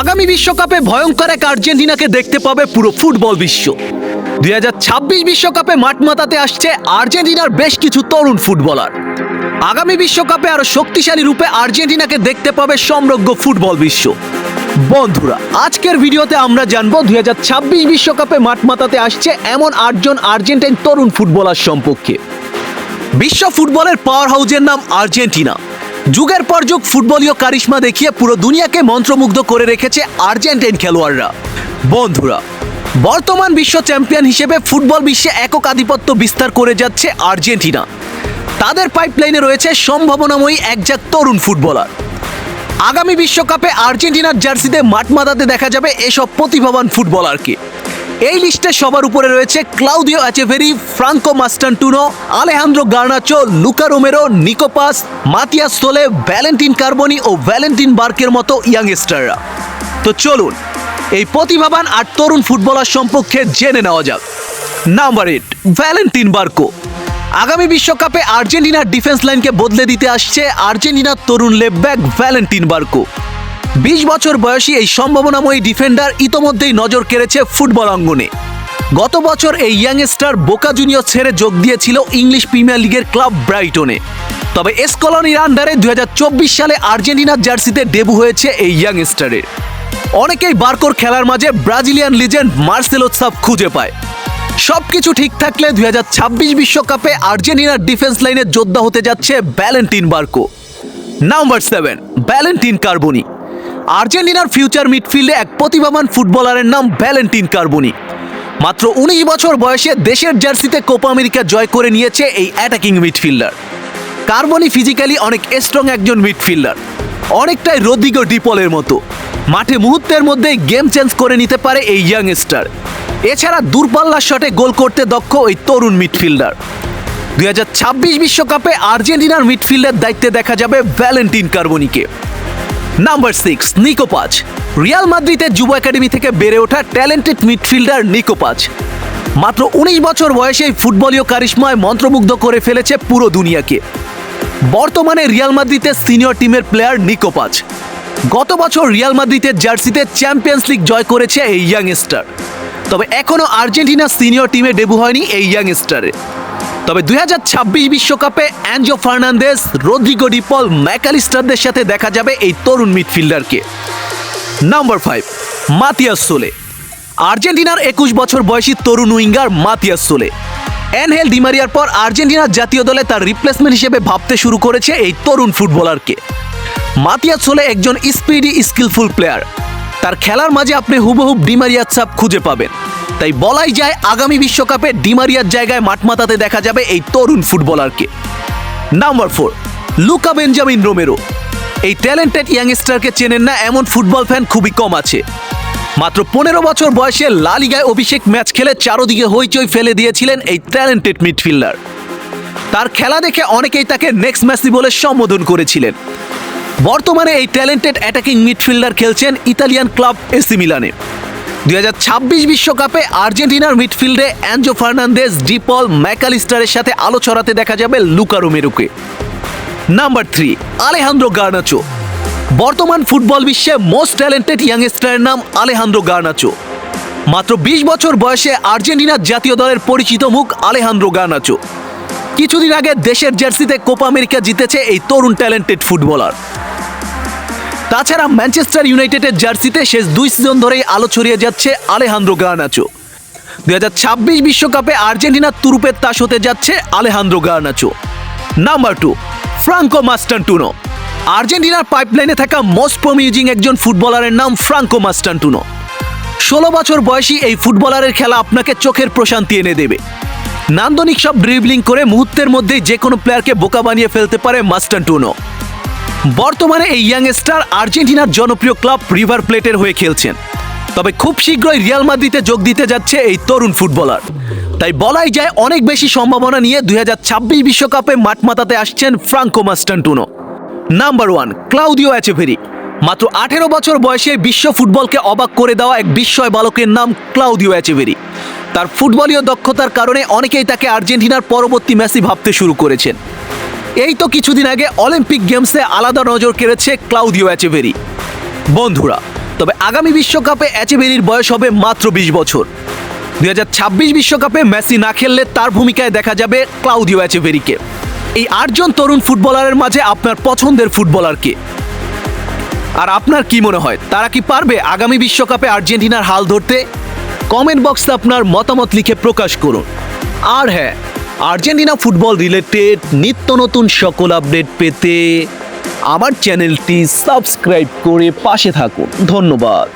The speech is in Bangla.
আগামী বিশ্বকাপে ভয়ঙ্কর এক আর্জেন্টিনাকে দেখতে পাবে পুরো ফুটবল বিশ্ব। দুই হাজার ছাব্বিশ বিশ্বকাপে মাঠ মাতাতে আসছে আর্জেন্টিনার বেশ কিছু তরুণ ফুটবলার। আগামী বিশ্বকাপে আরও শক্তিশালী রূপে আর্জেন্টিনাকে দেখতে পাবে সমগ্র ফুটবল বিশ্ব। বন্ধুরা, আজকের ভিডিওতে আমরা জানব দুই বিশ্বকাপে মাঠ মাতাতে আসছে এমন আটজন আর্জেন্টাইন তরুণ ফুটবলার সম্পর্কে। বিশ্ব ফুটবলের পাওয়ার হাউজের নাম আর্জেন্টিনা। যুগের পর যুগ ফুটবলীয় কারিশমা দেখিয়ে পুরো দুনিয়াকে মন্ত্রমুগ্ধ করে রেখেছে আর্জেন্টাইন খেলোয়াড়রা। বন্ধুরা, বর্তমান বিশ্ব চ্যাম্পিয়ন হিসেবে ফুটবল বিশ্বে একক আধিপত্য বিস্তার করে যাচ্ছে আর্জেন্টিনা। তাদের পাইপলাইনে রয়েছে সম্ভাবনাময়ী একজাক তরুণ ফুটবলার। আগামী বিশ্বকাপে আর্জেন্টিনার জার্সিতে মাঠ দেখা যাবে এসব প্রতিভাবান ফুটবলারকে। এই লিস্টে সবার উপরে রয়েছে Claudio Echeverri, Franco Mastantuono, Alejandro Garnacho, Luca Romero, Nico Paz, Matias Soule Valentin Carboni ও ভ্যালেন্টিন বার্কের মতো ইয়াংস্টাররা। তো চলুন, এই প্রতিভাবান আর তরুণ ফুটবলার সম্পর্কে জেনে নেওয়া যাক। Number eight, Valentin Barco. আগামী বিশ্বকাপে আর্জেন্টিনার ডিফেন্স লাইনকে বদলে দিতে আসছে আর্জেন্টিনার তরুণ লেফব্যাক ভ্যালেন্টিন বার্কো। বিশ বছর বয়সী এই সম্ভাবনাময়ী ডিফেন্ডার ইতোমধ্যেই নজর কেড়েছে ফুটবল অঙ্গনে। গত বছর এই ইয়াংস্টার বোকা জুনিয়র ছেড়ে যোগ দিয়েছিল ইংলিশ প্রিমিয়ার লিগের ক্লাব ব্রাইটনে। তবে এসকলনির আন্ডারে দুই হাজার চব্বিশ সালে আর্জেন্টিনার জার্সিতে ডেবু হয়েছে এই ইয়াংস্টারের অনেকেই বার্কোর খেলার মাঝে ব্রাজিলিয়ান লিজেন্ড মার্সেলো খুঁজে পায়। সবকিছু ঠিক থাকলে দুই বিশ্বকাপে আর্জেন্টিনার ডিফেন্স লাইনের যোদ্ধা হতে যাচ্ছে Valentin Barco. Number seven Valentin Carboni আর্জেন্টিনার ফিউচার মিডফিল্ডে এক প্রতিভাবান ফুটবলারের নাম ভ্যালেন্টিন কার্বনি। মাত্র উনিশ বছর বয়সে দেশের জার্সিতে কোপা আমেরিকা জয় করে নিয়েছে এই অ্যাটাকিং মিডফিল্ডার। কার্বনি ফিজিক্যালি অনেক স্ট্রং একজন মিডফিল্ডার। অনেকটাই রদ্রিগো ডিপলের মতো। মাঠে মুহূর্তের মধ্যেই গেম চেঞ্জ করে নিতে পারে এই ইয়াংস্টার এছাড়া দূরপাল্লার শটে গোল করতে দক্ষ ওই তরুণ মিডফিল্ডার। দুই বিশ্বকাপে আর্জেন্টিনার মিডফিল্ডের দায়িত্বে দেখা যাবে Valentin কার্বনিকে। Number six Nico Paz Real মাদ্রিদের যুব একাডেমি থেকে বেড়ে ওঠা ট্যালেন্টেড মিডফিল্ডার নিকোপাচ মাত্র উনিশ বছর বয়সে ফুটবলীয় কারিশমায় মন্ত্রমুগ্ধ করে ফেলেছে পুরো দুনিয়াকে। বর্তমানে রিয়াল মাদ্রিদের সিনিয়র টিমের প্লেয়ার নিকোপাচ গত বছর রিয়াল মাদ্রিদের জার্সিতে চ্যাম্পিয়ন্স লিগ জয় করেছে এই ইয়াংস্টার তবে এখনও আর্জেন্টিনা সিনিয়র টিমে ডেবু হয়নি এই ইয়াংস্টারের তবে দুই হাজার ছাব্বিশ বিশ্বকাপে Enzo Fernandez Rodrigo De Paul, ম্যাকালিস্টারদের সাথে দেখা যাবে এই তরুণ মিডফিল্ডারকে। নাম্বার ফাইভ, মাতিয়াস সোলে। আর্জেন্টিনার একুশ বছর বয়সী তরুণ উইঙ্গার মাতিয়াস সোলে। অ্যানহেল ডিমারিয়ার পর আর্জেন্টিনার জাতীয় দলে তার রিপ্লেসমেন্ট হিসেবে ভাবতে শুরু করেছে এই তরুণ ফুটবলারকে। মাতিয়াস সোলে একজন স্পিডি, স্কিলফুল প্লেয়ার। তার খেলার মাঝে আপনি হুবহুব ডিমারিয়ার ছাপ খুঁজে পাবেন। তাই বলাই যায় আগামী বিশ্বকাপে ডিমারিয়ার জায়গায় মাঠ মাতাতে দেখা যাবে এই তরুণ ফুটবলারকে। Number four, Luca Benjamin Romero. এই ট্যালেন্টেড ইয়াংস্টারকে চেনেন না এমন ফুটবল ফ্যান খুবই কম আছে। মাত্র পনেরো বছর বয়সে লা লিগায় অভিষেক ম্যাচ খেলে চারোদিকে হইচই ফেলে দিয়েছিলেন এই ট্যালেন্টেড মিডফিল্ডার। তার খেলা দেখে অনেকেই তাকে নেক্সট ম্যাসি বলে সম্বোধন করেছিলেন। বর্তমানে এই ট্যালেন্টেড অ্যাটাকিং মিডফিল্ডার খেলছেন ইতালিয়ান ক্লাব এসি মিলানে। দুই বিশ্বকাপে আর্জেন্টিনার মিডফিল্ডে অ্যাঞ্জো ফার্নান্দেজ ডিপল ম্যাকালিস্টারের সাথে আলো ছড়াতে দেখা যাবে লুকা রোমেরোকে নাম্বার থ্রি, আলেহান্দ্রো গার্নাচো। বর্তমান ফুটবল বিশ্বে মোস্ট ট্যালেন্টেড ইয়াংস্টারের নাম আলেহান্দ্রো গার্নাচো। মাত্র বিশ বছর বয়সে আর্জেন্টিনার জাতীয় দলের পরিচিত মুখ আলেহান্দ্রো গার্নাচো। কিছুদিন আগে দেশের জার্সিতে কোপা আমেরিকা জিতেছে এই তরুণ ট্যালেন্টেড ফুটবলার। তাছাড়া ম্যানচেস্টার ইউনাইটেডের জার্সিতে শেষ দুই সিজন ধরেই আলো ছড়িয়ে যাচ্ছে আলেহান্দ্রো গার্নাচো। দুই বিশ্বকাপে আর্জেন্টিনার তুরুপের তাস হতে যাচ্ছে Alejandro Garnacho. Number two, Franco Mastantuono. আর্জেন্টিনার পাইপলাইনে থাকা মোস্ট প্রমিউজিং একজন ফুটবলারের নাম ফ্রাঙ্কো মাস্টান্টুনো। ষোলো বছর বয়সী এই ফুটবলারের খেলা আপনাকে চোখের প্রশান্তি এনে দেবে। নান্দনিক সব ড্রিবলিং করে মুহূর্তের মধ্যেই যে কোনো প্লেয়ারকে বোকা বানিয়ে ফেলতে পারে মাস্টান্টুনো। বর্তমানে এই ইয়াংস্টার আর্জেন্টিনার জনপ্রিয় ক্লাব রিভার প্লেটের হয়ে খেলছেন। তবে খুব শীঘ্রই রিয়াল মাদ্রিদে যোগ দিতে যাচ্ছে এই তরুণ ফুটবলার। তাই বলাই যায় অনেক বেশি সম্ভাবনা নিয়ে দুই বিশ্বকাপে মাঠ মাতাতে আসছেন Franco Mastantuono. Number one Claudio Echeverri মাত্র আঠেরো বছর বয়সে বিশ্ব ফুটবলকে অবাক করে দেওয়া এক বিস্ময় বালকের নাম ক্লাউদিও অ্যাচেভেরি তার ফুটবলীয় দক্ষতার কারণে অনেকেই তাকে আর্জেন্টিনার পরবর্তী ম্যাচই ভাবতে শুরু করেছেন। এই তো কিছুদিন আগে অলিম্পিক গেমসে আলাদা নজর কেড়েছে ক্লাউদিও অ্যাচেভেরি। বন্ধুরা, তবে আগামী বিশ্বকাপে অ্যাচেবেরির বয়স হবে মাত্র বিশ বছর। দুই হাজার ছাব্বিশ বিশ্বকাপে মেসি না খেললে তার ভূমিকায় দেখা যাবে ক্লাউদিও অ্যাচেভেরিকে। এই আটজন তরুণ ফুটবলারের মাঝে আপনার পছন্দের ফুটবলারকে। আর আপনার কি মনে হয়, তারা কি পারবে আগামী বিশ্বকাপে আর্জেন্টিনার হাল ধরতে? কমেন্ট বক্সে আপনার মতামত লিখে প্রকাশ করুন। আর হ্যাঁ আর্জেন্টিনা ফুটবল রিলেটেড নিত্য নতুন সকল আপডেট পেতে আমার চ্যানেলটি সাবস্ক্রাইব করে পাশে থাকুন। ধন্যবাদ।